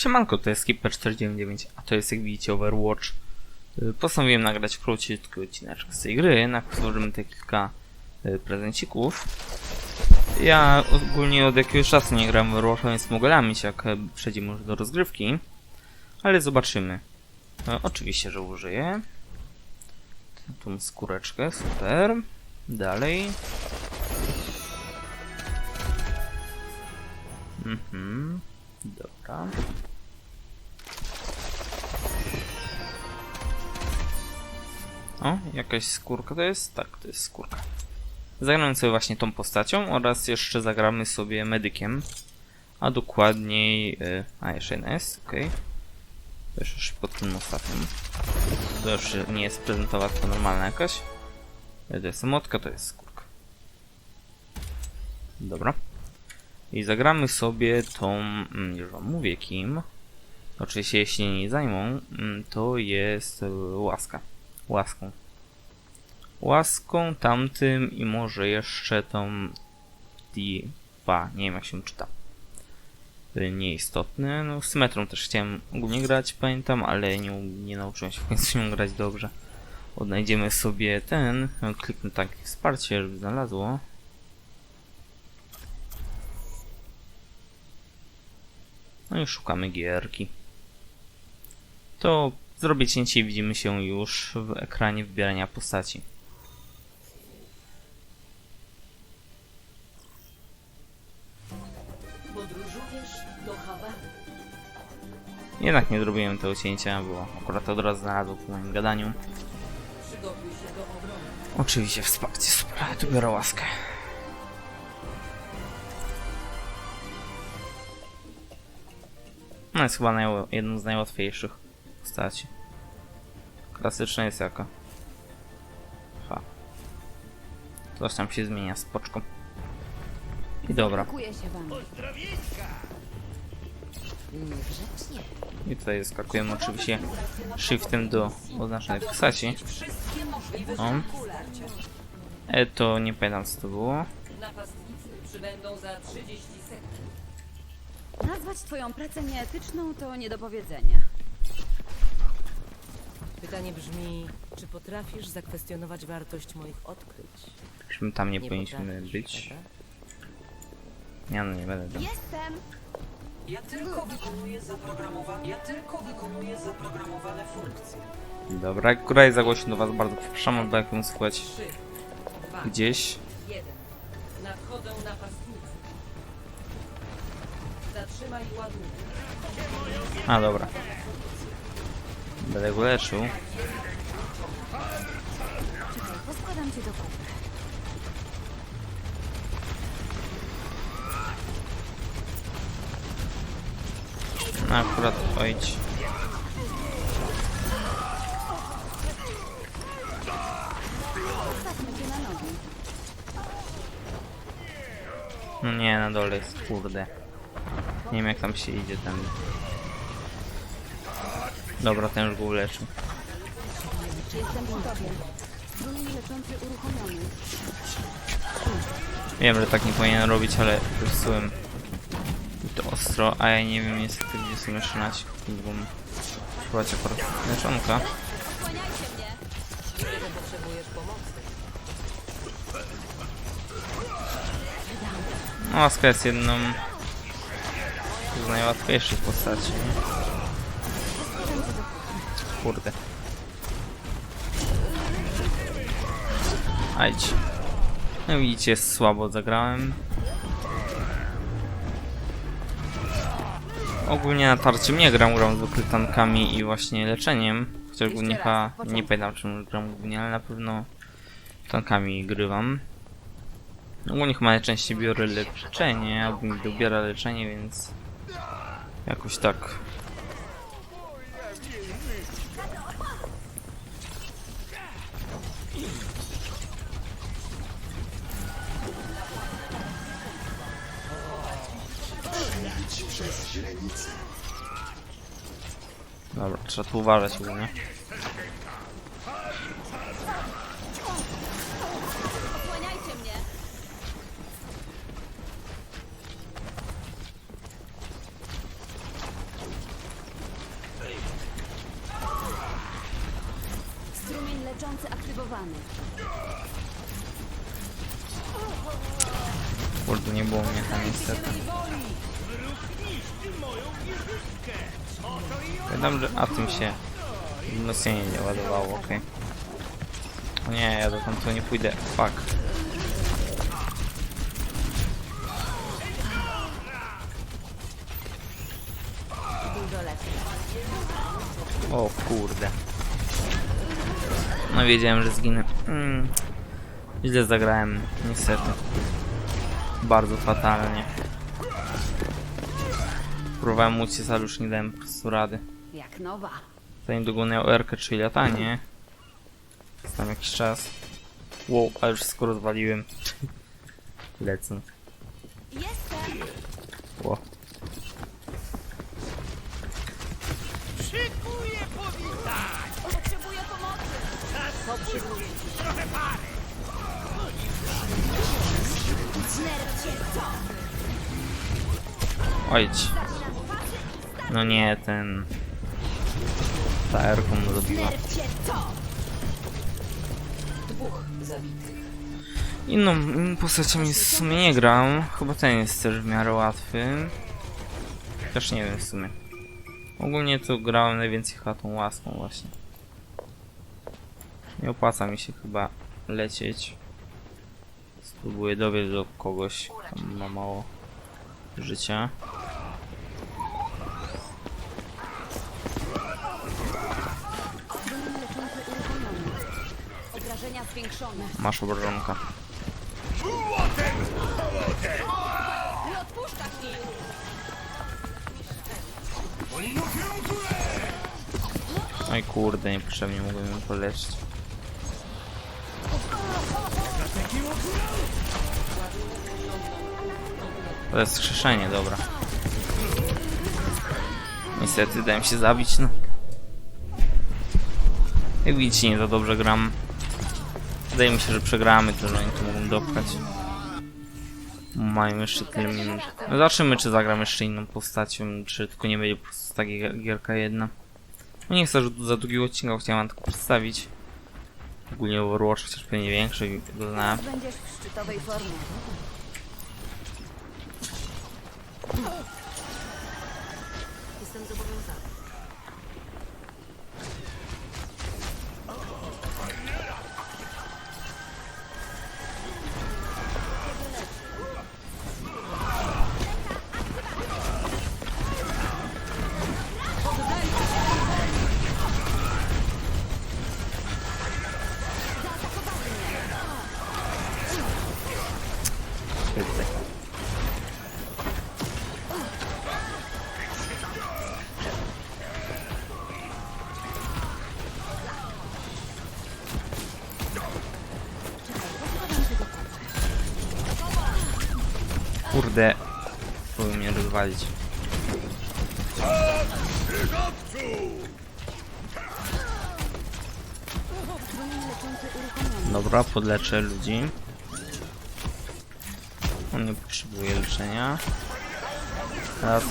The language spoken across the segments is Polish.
Siemanko, to jest Skipper499, a to jest jak widzicie Overwatch. Y, Postanowiłem nagrać króciutki odcineczek z tej gry, na którym te kilka y, prezencików. Ja ogólnie od jakiegoś czasu nie gram Overwatcha, więc mogę lamić jak e, przejdziemy już do rozgrywki. Ale zobaczymy. Oczywiście, że użyję. Tą skóreczkę, super. Dalej. Mhm. Dobra. O, jakaś skórka to jest? Tak, to jest skórka. Zagramy sobie właśnie tą postacią oraz jeszcze zagramy sobie medykiem. A dokładniej... y, a, jeszcze jedna jest, okej. To jeszcze szybko tym ostatnim. To już nie jest prezentowa, tylko normalna jakaś. To jest motka, to jest skórka. Dobra. I zagramy sobie tą, mm, już wam mówię kim. Oczywiście jeśli nie zajmą, mm, to jest e, łaska. Łaską. Łaską, tamtym i może jeszcze tą Diva. Nie wiem jak się czyta. Y, Nieistotne. No z też chciałem ogólnie grać, pamiętam, ale nie, nie nauczyłem się w końcu nią grać dobrze. Odnajdziemy sobie ten. Kliknę tak wsparcie, żeby znalazło. No i szukamy gierki. To zrobię cięcie i widzimy się już w ekranie wybierania postaci. Jednak nie zrobiłem tego cięcia, bo akurat od razu znalazło po moim gadaniu. Oczywiście wsparcie, super, tu biorę łaskę. No jest chyba jedną z najłatwiejszych postaci. Klasyczna jest jaka? Ha. Coś tam się zmienia z poczką. I dobra. Dziękuję się wam. Niegrzecznie. I tutaj skakujemy oczywiście shiftem do oznaczonej postaci. Wszystkie możliwe O. E, to nie pamiętam co to było. napastnicy przybędą za 30 sekund. Nazwać twoją pracę nieetyczną to nie do powiedzenia. Pytanie brzmi, czy potrafisz zakwestionować wartość moich odkryć? Myśmy tam nie, powinniśmy potrafisz, być. prawda? Ja no nie będę tam. Jestem! Ja tylko wykonuję zaprogramowane. Ja tylko wykonuję zaprogramowane funkcje. Dobra, góra jest za głośno do was, bardzo przepraszam, bo jak ją słuchać 3, 2, gdzieś. 1. Nadchodzą napastnicy. Zatrzymaj ładunek. A dobra. Będę go leczył. No akurat ojdź. Na. No nie, na dole jest, kurde. Nie wiem jak tam się idzie ten. Dobra, ten już go uleczył. Wiem, że tak nie powinien robić, ale zepsułem to ostro, a ja nie wiem niestety gdzie są nasi, bo spróbować akurat leczonka. No, łaska jest jedną z najłatwiejszych postaci. Kurde. Ajdź. No widzicie, słabo zagrałem. Ogólnie na tarczym nie gram, gram zwykle tankami i właśnie leczeniem. Chociaż głównie chyba nie pamiętam czym gram głównie, ale na pewno tankami grywam. Ogólnie chyba najczęściej biorę leczenie, albo mi dobiera leczenie, więc jakoś tak. przez źrenicę. Dobra, trzeba tu uważać ogólnie. Mnie! Leczący aktywowany. Kurde, nie było mnie tam niestety. Że a tym się wzmocnienie nie ładowało, okej. O nie, ja do tamtego nie pójdę. Fuck. O kurde. No wiedziałem, że zginę. Mm. Źle zagrałem, niestety. Bardzo fatalnie. Próbowałem uciec, ale już nie dałem po prostu rady. Jak nowa. Zanim dogoniał Erkę, czyli latanie. Tam jakiś czas. Wow, a już wszystko rozwaliłem. Lecę. Jestem! Ło. Potrzebuję pomocy! Ojdź. No nie, ten... Ta Erką zrobiła. Dwóch. Inną postacią w sumie nie gram. Chyba ten jest też w miarę łatwy. Też nie wiem w sumie. Ogólnie to grałem najwięcej chyba tą łaską właśnie. Nie opłaca mi się chyba lecieć. Spróbuję dowiedzieć do kogoś, kto ma mało życia. Masz mi! Oj kurde, niepotrzebnie mogłem ją poleczyć. To jest skrzeszenie, dobra. Niestety dałem się zabić, no. Jak widzicie, nie za dobrze gram. Wydaje mi się, że przegramy, to że oni tu mogą dopchać. Mają jeszcze tyle minut. No zobaczymy, czy zagram jeszcze inną postacią, czy tylko nie będzie po prostu gier- gierka jedna. No nie chcę że za długiego odcinka, chciałem tylko przedstawić. Ogólnie Overwatch, chociaż pewnie większy go znałem. Będziesz w szczytowej formie. Kurde. Próbuję mnie rozwalić. Dobra, podleczę ludzi. On nie potrzebuje leczenia.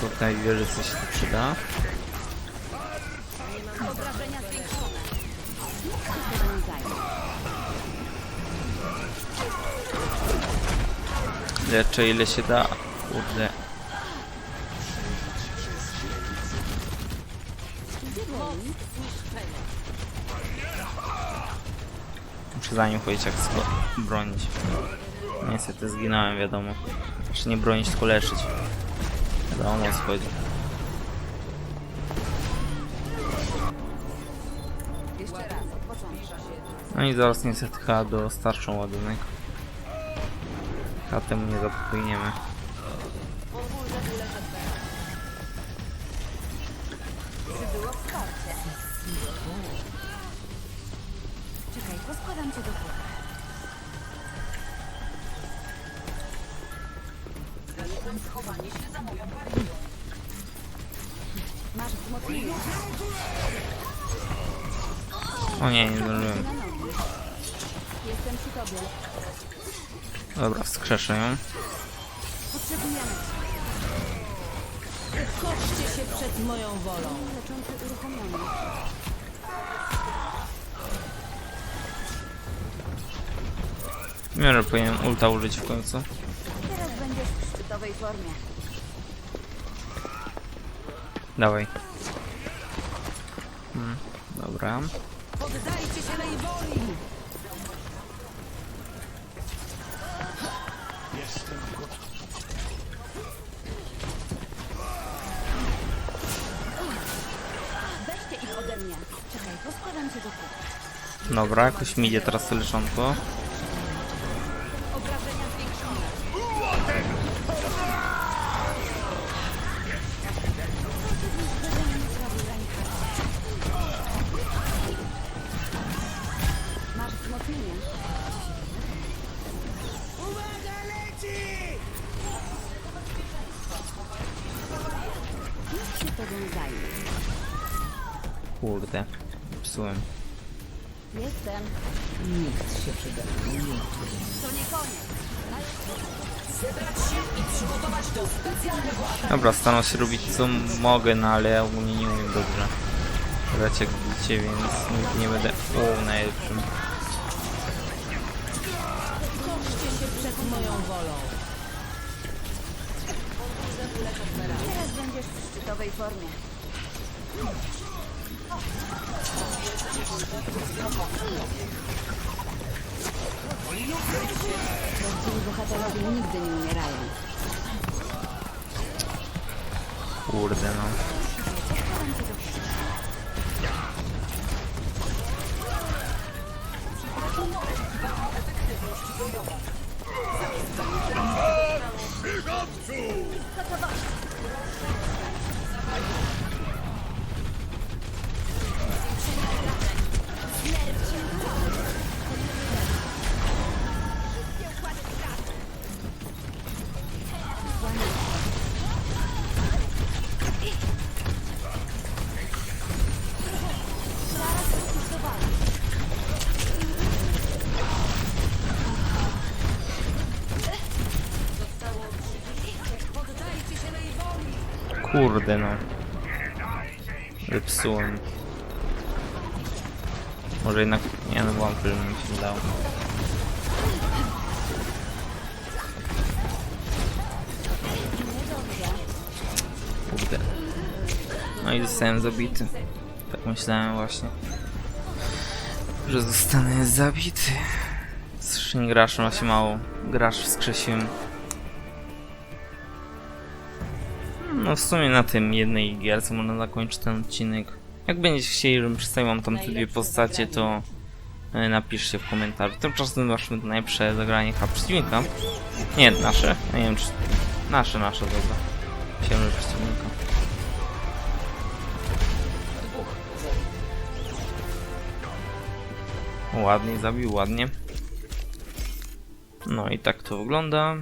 Od tej wieży coś się tu przyda. Obrażenia zwiększone. Leczę ile się da. Kurde. Muszę za nim chodzić jak sko bronić. Niestety zginąłem, wiadomo. Jeszcze nie bronić, tylko leczyć. Wiadomo o chodzi. No i zaraz niestety chyba dostarczą ładunek. Chyba temu nie zapomniemy. Przybyło wsparcie. Czekaj, poskładam cię do chłopa. Schowanie się za moją partią. Masz wzmocnienie. O nie, nie zdążyłem. Jestem przy tobie. Dobra, wskrzeszę ją. Potrzebujemy cię. Koszcie się przed moją wolą. Leczący uruchomiony. Wiem, że powinienem ulta użyć w końcu. Teraz będziesz w szczytowej formie. Dawaj. Hmm, dobra. Poddajcie się Dobra, jakoś mi idzie teraz to. Kurde, psułem. Jestem. Nikt się przyda. To nie koniec. Dobra, staram się robić co mogę, no ale ja ogólnie nie umiem dobrze grać jak widzicie, więc nigdy nie będę o najlepszym. Koszcie się przed moją wolą. Teraz będziesz w szczytowej formie. Ci bohaterowie nigdy nie umierają. Kurde no. Kurde no. Wypsułem. Może jednak nie no że mi się udało. Kurde. No i zostałem zabity. Tak myślałem właśnie. Że zostanę zabity. Z grasz ma się mało. Grasz wskrzesiłem. No w sumie na tym jednej gierce można zakończyć ten odcinek. Jak będziecie chcieli, żebym przedstawił wam tam te dwie postacie, to e, napiszcie w komentarzu. Tymczasem zobaczmy najlepsze zagranie chyba przeciwnika. Nie, nasze. Nie wiem czy... Nasze, nasze, dobra. Że przeciwnika. Ładnie zabił, ładnie. No i tak to wygląda.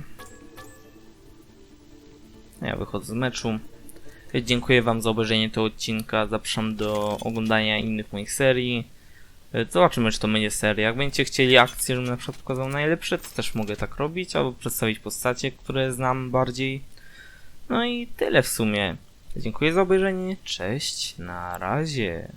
Ja wychodzę z meczu. Dziękuję Wam za obejrzenie tego odcinka. Zapraszam do oglądania innych moich serii. Zobaczymy, czy to będzie seria. Jak będziecie chcieli akcję, żebym na przykład pokazał najlepsze, to też mogę tak robić, albo przedstawić postacie, które znam bardziej. No i tyle w sumie. Dziękuję za obejrzenie. Cześć, na razie.